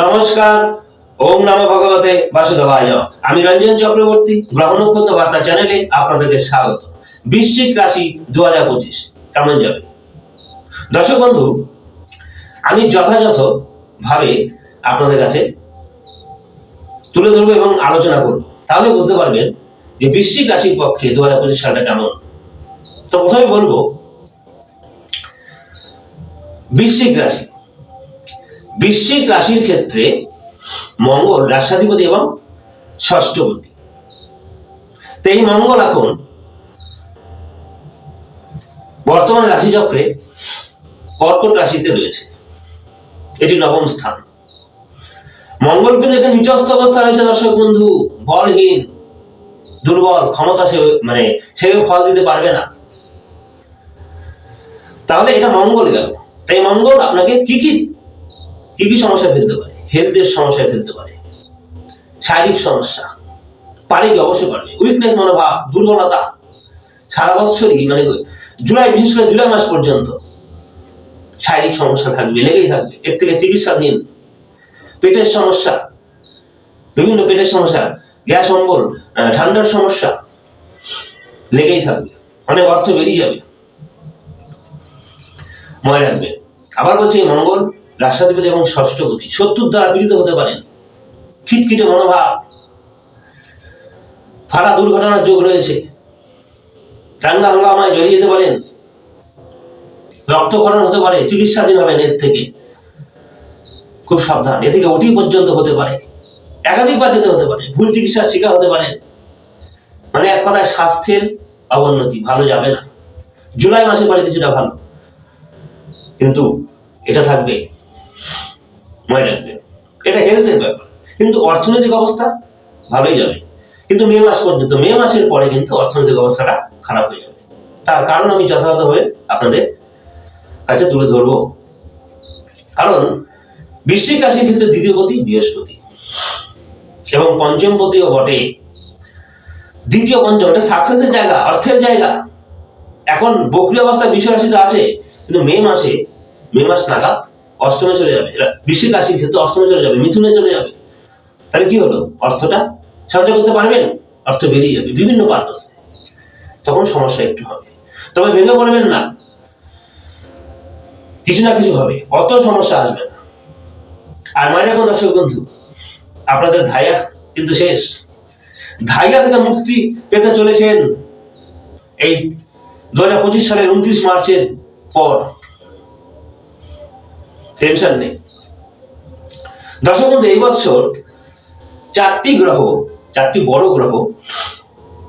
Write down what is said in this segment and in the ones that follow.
নমস্কার। ওম নম ভগবতে বাসুদেবায়। আমি রঞ্জন চক্রবর্তী গ্রহ নক্ষত্র বার্তা চ্যানেলে আপনাদেরকে স্বাগত। বৃশ্চিক রাশি দু হাজার পঁচিশ, কেমন যাবে? দর্শক বন্ধু, আমি যথাযথ ভাবে আপনাদের কাছে তুলে ধরবো এবং আলোচনা করব। তাহলে বুঝতে পারবেন যে বৃশ্চিক রাশির পক্ষে দু হাজার পঁচিশ সালটা কেমন। তো প্রথমে বলব, বৃশ্চিক রাশি। বৃশ্চিক রাশির ক্ষেত্রে মঙ্গল রাষ্ট্রাধিপতি এবং ষষ্ঠপতি। তো এই মঙ্গল এখন বর্তমান রাশিচক্রে কর্কট রাশিতে রয়েছে। এটি নবম স্থান। মঙ্গল কিন্তু এখানে নিচস্থ অবস্থা রয়েছে দর্শক বন্ধু, বলহীন, দুর্বল ক্ষমতা সে মানে সেভাবে ফল দিতে পারবে না। তাহলে এটা মঙ্গল গেল। তাই মঙ্গল আপনাকে কি কি কি কি সমস্যা ফেলতে পারে? হেলথের সমস্যায় ফেলতে পারে। শারীরিক সমস্যা। পারে কি? অবশ্যই পারবে উইকনেস মনোভাব, দুর্বলতা। সারা বৎসরই মানে জুলাই, বিশেষ করে জুলাই মাস পর্যন্ত শারীরিক সমস্যা থাকবে, লেগেই থাকবে। এর থেকে চিকিৎসাধীন। পেটের সমস্যা। বিভিন্ন পেটের সমস্যা। গ্যাস, অম্বল ঠান্ডার সমস্যা। লেগেই থাকবে। অনেক অর্থ বেরিয়ে যাবে। মনে রাখবে আবার বলছি, মঙ্গল রাষ্ট্রাধিপতি এবং ষষ্ঠপতি শত্রুর দ্বারা পীড়িত হতে পারেন খিটখিটে মনোভাব। ফাটা দুর্ঘটনার যোগ রয়েছে। টাঙ্গা হাঙ্গামায় জড়িয়ে যেতে পারেন। রক্তক্ষরণ হতে পারে। চিকিৎসাধীন হবেন এর থেকে। খুব সাবধান। এ থেকে ওটি পর্যন্ত হতে পারে। একাধিকবার যেতে হতে পারে। ভুল চিকিৎসার শিকার হতে পারেন। মানে এক কথায় স্বাস্থ্যের অবনতি। ভালো যাবে না। জুলাই মাসে পরে কিছুটা ভালো। কিন্তু এটা থাকবে। মনে রাখবে এটা হেলথের ব্যাপার। কিন্তু অর্থনৈতিক অবস্থা ভালোই যাবে। কিন্তু মে মাস পর্যন্ত, মে মাসের পরে কিন্তু অর্থনৈতিক অবস্থাটা খারাপ হয়ে যাবে। তার কারণ আমি যথাযথভাবে আপনাদের কাছে তুলে ধরবো। কারণ বৃশ্চিক রাশির ক্ষেত্রে দ্বিতীয় পতি বৃহস্পতি। এবং পঞ্চম পতিও বটে। দ্বিতীয় পঞ্চম এটা সাকসেসের জায়গা, অর্থের জায়গা। এখন বকরি অবস্থায় বিশ্ব রাশিতে আছে, কিন্তু মে মাসে, মে মাস নাগাদ অষ্টমে চলে যাবে। এরা রাশির ক্ষেত্রে অষ্টমে চলে যাবে, মিথুনে চলে যাবে। তাহলে কি হলো? অর্থটা সঞ্চয় করতে পারবেন? অর্থ বেরিয়ে যাবে, বিভিন্ন পারপাসে তখন সমস্যা একটু হবে। তবে ভেঙে পড়বেন না। কিছু না কিছু হবে, অত সমস্যা আসবে না। আর মনে রাখুন দর্শক বন্ধু, আপনাদের ধাইয়া কিন্তু শেষ। ধাইয়া থেকে মুক্তি পেতে চলেছেন এই দু হাজার পঁচিশ সালের উনত্রিশ মার্চের পর। টেনশন নেই। দর্শক বন্ধু এই বছর চারটি গ্রহ, চারটি বড় গ্রহ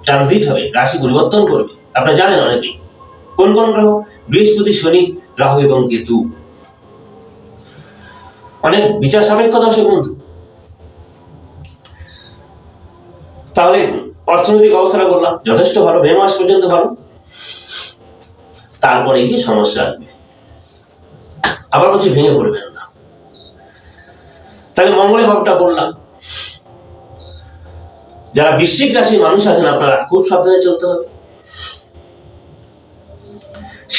ট্রানজিট হবে, রাশি পরিবর্তন করবে। আপনারা জানেন অনেকেই। কোন কোন গ্রহ? বৃহস্পতি, শনি, রাহু এবং কেতু। অনেক বিচার সাপেক্ষ দর্শক বন্ধু তাহলে অর্থনৈতিক অবস্থাটা বললাম, যথেষ্ট ভালো, মে মাস পর্যন্ত ভালো। তারপরে গিয়ে সমস্যা আসবে। আবার বলছি ভেঙে পড়বেন না। তাহলে মঙ্গলের ভাবটা বললাম, যারা বৃশ্চিক রাশির মানুষ আছেন আপনারা খুব সাবধানে চলতে হবে।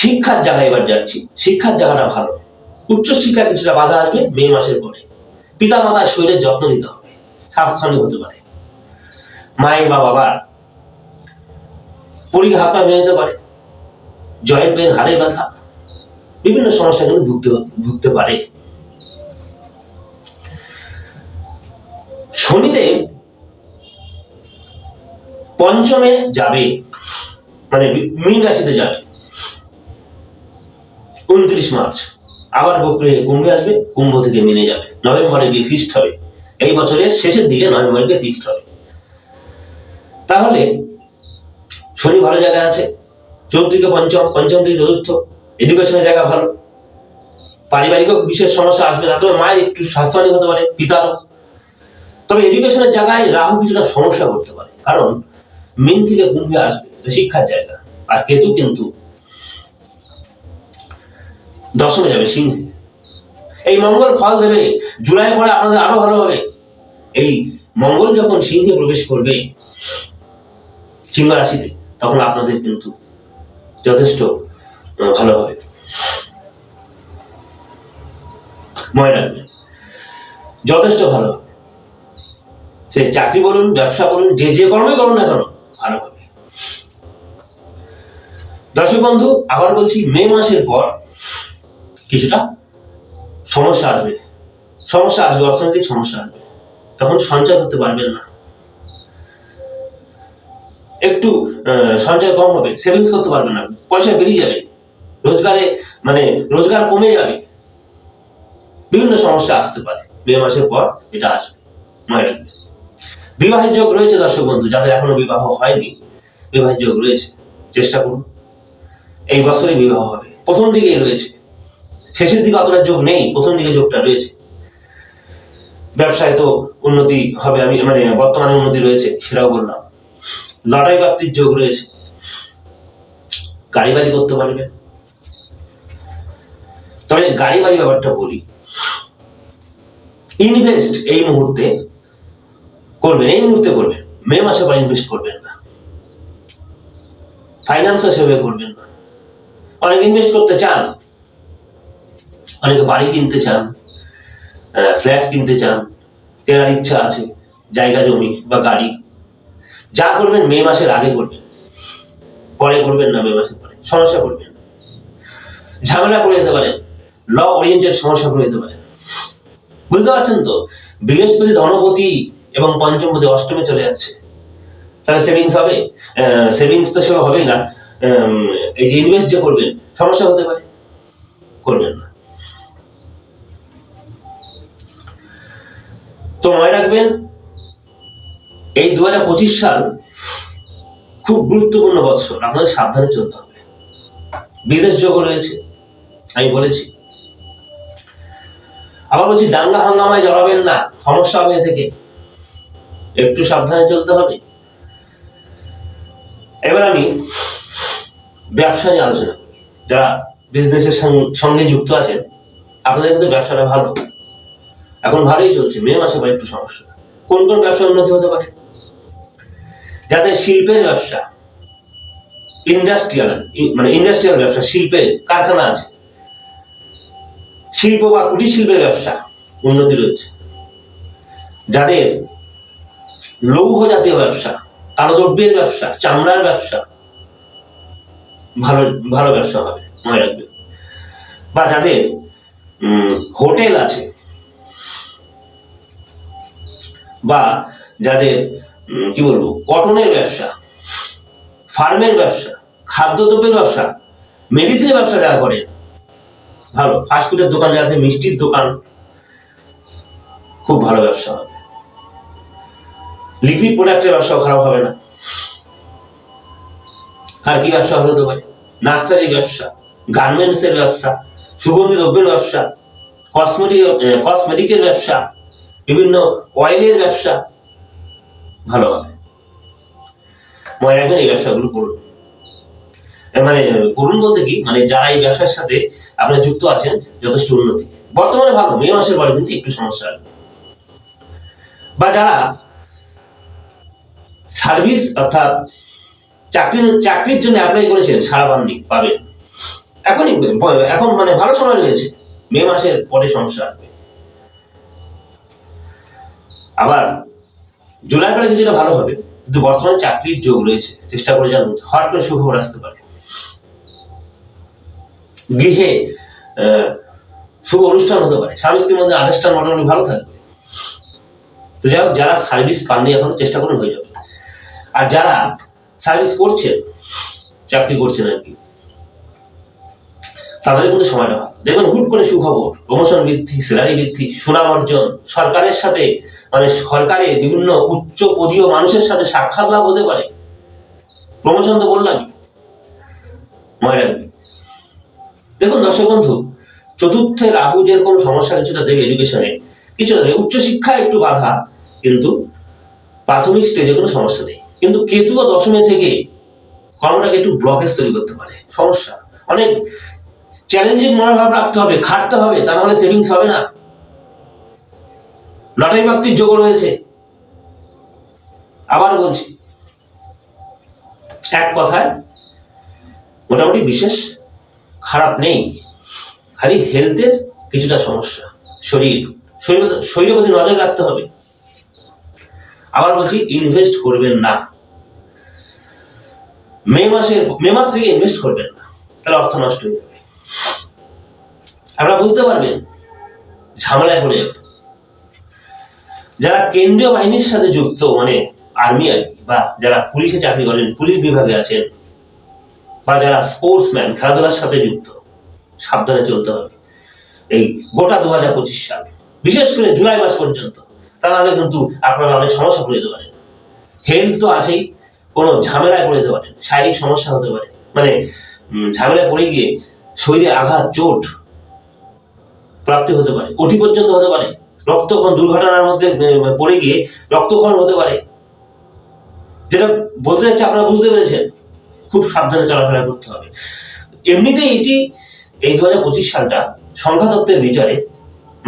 শিক্ষার জায়গায় এবার যাচ্ছি, শিক্ষার জায়গাটা ভালো। উচ্চ শিক্ষা কিছুটা বাধা আসবে মে মাসের পরে। পিতা মাতার শরীরের যত্ন নিতে হবে স্বাস্থ্যহানি হতে পারে। মায়ের বা বাবার পরীক্ষা হাত ভেঙে পারে। জয়ের পেন হাড়ে ব্যথা বিভিন্ন সমস্যা কিন্তু ভুগতে ভুগতে পারে। শনিদেব পঞ্চমে যাবে মানে মীন রাশিতে যাবে। উনত্রিশ মার্চ, আবার বকরি কুম্ভে আসবে, কুম্ভ থেকে মিনে যাবে। নভেম্বরে গিয়ে ফিক্সড হবে। এই বছরের শেষের দিকে নভেম্বরে গিয়ে ফিক্সড হবে। তাহলে শনি ভালো জায়গায় আছে। চতুর্থ পঞ্চম পঞ্চম থেকে চতুর্থ। এডুকেশনের জায়গা ভালো। পারিবারিক বিশেষ সমস্যা আসবে না, তবে মায়ের একটু স্বাস্থ্যহানি হতে পারে, পিতারও। তবে এডুকেশনের জায়গায় রাহু কিছুটা সমস্যা করতে পারে, কারণ মিন থেকে কুম্ভে আসবে শিক্ষার জায়গা। আর কেতু কিন্তু দশমে যাবে, সিংহে। এই মঙ্গল ফল দেবে, জুলাই পরে আপনাদের আরও ভালো হবে। এই মঙ্গল যখন সিংহে প্রবেশ করবে, সিংহ রাশিতে, তখন আপনাদের কিন্তু যথেষ্ট ভালো হবে মনে রাখবেন যথেষ্ট ভালো হবে সে চাকরি বলুন ব্যবসা বলুন যে যে কর্মই করুন না কেন ভালো হবে দর্শক বন্ধু আবার বলছি মে মাসের পর কিছুটা সমস্যা আসবে সমস্যা আসবে অর্থনৈতিক সমস্যা আসবে তখন সঞ্চয় করতে পারবেন না একটু সঞ্চয় কম হবে সেভিংস করতে পারবেন না পয়সা বেরিয়ে যাবে রোজগারে মানে রোজগার কমে যাবে। বিভিন্ন সমস্যা আসতে পারে। মে মাসের পর এটা আসবে, মনে রাখবে। বিবাহের যোগ রয়েছে দর্শক বন্ধু, যাদের এখনও বিবাহ হয়নি, বিবাহের যোগ রয়েছে। চেষ্টা করুন। এই বছরে বিবাহ হবে। প্রথম দিকেই রয়েছে। শেষের দিকে অতটা যোগ নেই, প্রথম দিকে যোগটা রয়েছে। ব্যবসায় তো উন্নতি হবে, আমি মানে বর্তমানে উন্নতি রয়েছে, সেটাও বললাম। লড়াই প্রাপ্তির যোগ রয়েছে। গাড়ি করতে পারবে তবে গাড়ি বাড়ি ব্যাপারটা বলি। ইনভেস্ট এই মুহূর্তে করবেন, এই মুহূর্তে করবেন। মে মাসে পর ইনভেস্ট করবেন না। ফাইন্যান্সও সেভাবে করবেন না। অনেকে ইনভেস্ট করতে চান। অনেকে বাড়ি কিনতে চান ফ্ল্যাট কিনতে চান, কেনার ইচ্ছা আছে, জায়গা, জমি বা গাড়ি। যা করবেন মে মাসের আগে করবেন। পরে করবেন না মে মাসের পরে। সমস্যা করবেন ঝামেলা করে যেতে পারেন। ল ওরিয়েন্টেড সমস্যা করে যেতে পারেন বুঝতে পারছেন তো? বৃহস্পতি ধনপতি এবং পঞ্চমপতি অষ্টমে চলে যাচ্ছে। তাহলে সেভিংস হবে? সেভিংস তো সেবা হবেই না। এই যে ইনভেস্ট যে করবেন, সমস্যা হতে পারে। করবেন না। তো মনে রাখবেন, এই দুহাজার পঁচিশ সাল খুব গুরুত্বপূর্ণ বৎসর। আপনাদের সাবধানে চলতে হবে। বিদেশ যোগ রয়েছে, আমি বলেছি। আবার বলছি, দাঙ্গা হাঙ্গামায় জড়াবেন না, সমস্যা হবে থেকে। একটু সাবধানে চলতে হবে। এবার আমি ব্যবসা নিয়ে আলোচনা যারা বিজনেসের সঙ্গে যুক্ত আছেন, আপনাদের কিন্তু ব্যবসাটা ভালো। এখন ভালোই চলছে, মে মাসে পর একটু সমস্যা। কোন কোন ব্যবসা উন্নতি হতে পারে? যাদের শিল্পের ব্যবসা ইন্ডাস্ট্রিয়াল মানে ইন্ডাস্ট্রিয়াল ব্যবসা, শিল্পের কারখানা আছে শিল্প বা কুটির শিল্পের ব্যবসা উন্নতি রয়েছে যাদের লৌহ জাতীয় ব্যবসা কালোদ্রব্যের ব্যবসা, চামড়ার ব্যবসা, ভালো ভালো ব্যবসা হবে, মনে রাখবে। বা যাদের হোটেল আছে, বা যাদের কি বলব, কটনের ব্যবসা, ফার্মের ব্যবসা, খাদ্যদ্রব্যের ব্যবসা, মেডিসিনের ব্যবসা যারা করেন ভালো। ফাস্টফুডের দোকান যাতে মিষ্টির দোকান, খুব ভালো ব্যবসা হবে। লিকুইড প্রোডাক্টের ব্যবসাও খারাপ হবে না। আর কি ব্যবসা হতে পারে নার্সারি ব্যবসা গার্মেন্টস এর ব্যবসা, সুগন্ধি দ্রব্যের ব্যবসা কসমেটিক কসমেটিকের ব্যবসা, বিভিন্ন অয়েলের ব্যবসা, ভালো হবে। মনে রাখবেন এই ব্যবসাগুলো করুন। মানে করুন বলতে কি মানে যারা এই ব্যবসার সাথে আপনারা যুক্ত আছেন, যথেষ্ট উন্নতি। বর্তমানে ভালো, মে মাসের পরে কিন্তু একটু সমস্যা বা যারা সার্ভিস অর্থাৎ চাকরি, চাকরির জন্য অ্যাপ্লাই করেছেন, সারা পাননি, পাবেন। এখনই, এখন মানে ভালো সময় রয়েছে, মে মাসের পরে সমস্যা আসবে। আবার জুলাই পরে কিছুটা ভালো হবে, কিন্তু বর্তমানে চাকরির যোগ রয়েছে, চেষ্টা করে জানুন হঠাৎ করে সুখবর আসতে পারে। গৃহে শুভ অনুষ্ঠান হতে পারে। স্বামী স্ত্রীর মধ্যে আঠাশটা মোটামুটি ভালো থাকবে। তো যাই হোক, যারা সার্ভিস পাননি, এখনও চেষ্টা করুন হয়ে যাবে। আর যারা সার্ভিস করছেন, চাকরি করছেন আর কি তাদের কিন্তু সময়টা ভালো। দেখবেন হুট করে সুখবর প্রমোশন বৃদ্ধি স্যালারি বৃদ্ধি, সুনাম অর্জন, সরকারের সাথে মানে সরকারের বিভিন্ন উচ্চ পদীয় মানুষের সাথে সাক্ষাৎ লাভ হতে পারে। প্রমোশন তো বললামই মনে রাখবে দেখুন দর্শক বন্ধু, চতুর্থে রাহু যেরকম সমস্যা কিছুটা দেবে এডুকেশনে কিছু দেবে উচ্চশিক্ষায় একটু বাধা, কিন্তু প্রাথমিক স্টেজে কোনো সমস্যা নেই। কিন্তু কেতু ও দশমে থেকে কর্মটাকে একটু ব্লকেজ তৈরি করতে পারে, সমস্যা। অনেক চ্যালেঞ্জিং মনোভাব রাখতে হবে, খাটতে হবে, তা নাহলে সেভিংস হবে না। লটারি প্রাপ্তির যোগ রয়েছে। আবার বলছি, এক কথায়, মোটামুটি বিশেষ খারাপ নেই। খালি হেলথের কিছুটা সমস্যা। শরীর। শরীরের শরীরের প্রতি নজর রাখতে হবে। আবার বলছি ইনভেস্ট করবেন না। মে মাসে মে মাস থেকে ইনভেস্ট করবেন না। তাহলে অর্থ নষ্ট হয়ে যাবে। আপনারা বুঝতে পারবেন, ঝামেলায় পড়ে যাবে। যারা কেন্দ্রীয় বাহিনীর সাথে যুক্ত মানে আর্মি আর বা যারা পুলিশে চাকরি করেন, পুলিশ বিভাগে আছেন বা যারা স্পোর্টসম্যান খেলাধুলার সাথে যুক্ত, সাবধানে চলতে হবে। এই গোটা দু হাজার পঁচিশ সাল, বিশেষ করে জুলাই মাস পর্যন্ত, তা নাহলে কিন্তু আপনারা অনেক সমস্যা পড়ে যেতে পারেন। হেলথ তো আছেই, কোনো ঝামেলায় পড়ে যেতে পারেন, শারীরিক সমস্যা হতে পারে। মানে ঝামেলায় পড়ে গিয়ে শরীরে আঘাত, চোট প্রাপ্তি হতে পারে ওটি পর্যন্ত হতে পারে রক্তক্ষণ দুর্ঘটনার মধ্যে পড়ে গিয়ে রক্তক্ষরণ হতে পারে। যেটা বলতে যাচ্ছে আপনারা বুঝতে পেরেছেন? খুব সাবধানে চলাফেরা করতে হবে। এমনিতে এটি এই দু হাজার পঁচিশ সালটা সংখ্যাতত্ত্বের বিচারে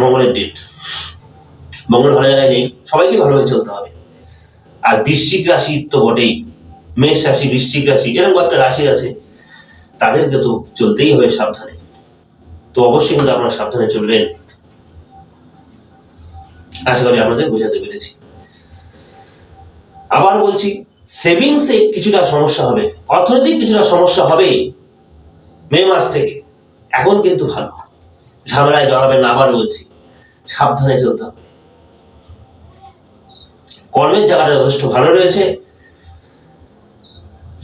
মঙ্গলের ডেট মঙ্গল ভালো জায়গায় নেই, সবাইকে ভালোভাবে চলতে হবে। আর বৃশ্চিক রাশি তো বটেই, মেষ রাশি, বৃশ্চিক রাশি, এরকম একটা রাশি আছে, তাদেরকে তো চলতেই হবে সাবধানে। তো অবশ্যই কিন্তু আপনারা সাবধানে চলবেন। আশা করি আপনাদের বোঝাতে পেরেছি। আবার বলছি সেভিংসে কিছুটা সমস্যা হবে, অর্থনৈতিক কিছুটা সমস্যা হবে মে মাস থেকে। এখন কিন্তু ভালো। ঝামেলায় জড়াবেন না আবার বলছি, সাবধানে চলতে হবে। কর্মের জায়গাটা যথেষ্ট ভালো রয়েছে।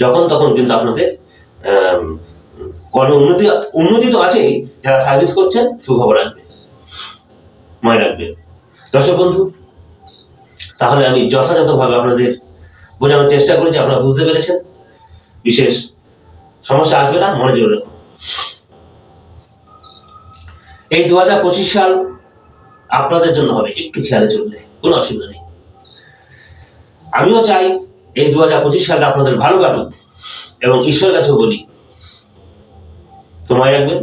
যখন তখন কিন্তু আপনাদের কর্মে উন্নতি উন্নতি তো আছেই, যারা সার্ভিস করছেন, সুখবর আসবে। মনে রাখবেন। দর্শক বন্ধু, তাহলে আমি যথাযথভাবে আপনাদের বোঝানোর চেষ্টা করেছি আপনারা বুঝতে পেরেছেন। বিশেষ সমস্যা আসবে না, মনে জোরে রাখুন। এই দু হাজার পঁচিশ সাল আপনাদের জন্য হবে, একটু খেয়ালে চললে, কোনো অসুবিধা নেই। আমিও চাই এই দু হাজার পঁচিশ সালটা আপনাদের ভালো কাটুক এবং ঈশ্বরের কাছেও বলি, তোমায় রাখবেন,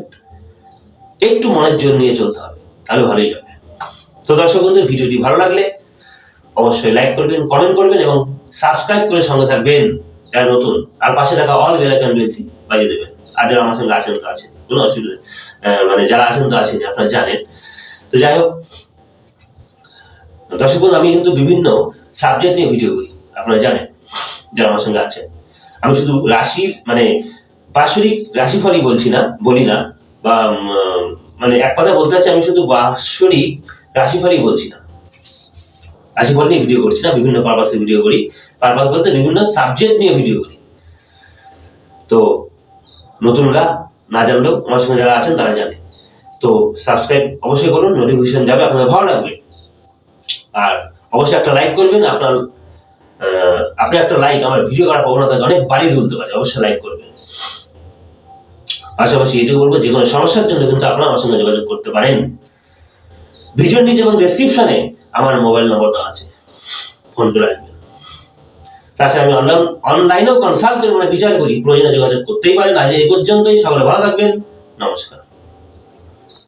একটু মনের জোর নিয়ে চলতে হবে, তাহলে ভালোই যাবে তো দর্শক বন্ধু, ভিডিওটি ভালো লাগলে অবশ্যই লাইক করবেন কমেন্ট করবেন এবং সাবস্ক্রাইব করে সঙ্গে থাকবেন। যারা নতুন আর পাশে থাকা অল বেল আইকন বেলটি বাজিয়ে দেবেন। আর যারা আমার সঙ্গে আছেন, তো আছেন। কোনো অসুবিধা মানে যারা আছেন, তো আছেন আপনারা জানেন। তো যাই হোক, দর্শক আমি কিন্তু বিভিন্ন সাবজেক্ট নিয়ে ভিডিও করি। আপনারা জানেন, যারা আমার সঙ্গে আছেন। আমি শুধু রাশির মানে বাৎসরিক রাশিফলই বলছি না, বলি না। বা মানে এক কথা বলতে চাচ্ছি, আমি শুধু বাৎসরিক রাশিফলই বলছি না। রাশিফল নিয়ে ভিডিও করছি না, বিভিন্ন পারপাসে ভিডিও করি। পারপাস বলতে বিভিন্ন সাবজেক্ট নিয়ে ভিডিও করি। তো নতুনরা না জানলেও আমার সঙ্গে যারা আছেন তারা জানে। তো সাবস্ক্রাইব অবশ্যই করুন নোটিফিকেশন যাবে, আপনাদের ভালো লাগবে। আর অবশ্যই একটা লাইক করবেন, আপনার আপনি একটা লাইক আমার ভিডিও করার প্রবণতাকে অনেক বাড়িয়ে তুলতে পারে, অবশ্যই লাইক করবেন। পাশাপাশি এটাও বলব, যে কোনো সমস্যার জন্য কিন্তু আপনারা আমার সঙ্গে যোগাযোগ করতে পারেন। ভিডিওর নিচে এবং ডেসক্রিপশনে আমার মোবাইল নম্বরটা আছে। ফোন করে আসবেন তাছাড়া আমি অনলাইন অনলাইনেও কনসাল্ট করে মানে বিচার করি, প্রয়োজনে যোগাযোগ করতেই পারেন। আজ এই পর্যন্তই, সকলে ভালো থাকবেন। নমস্কার।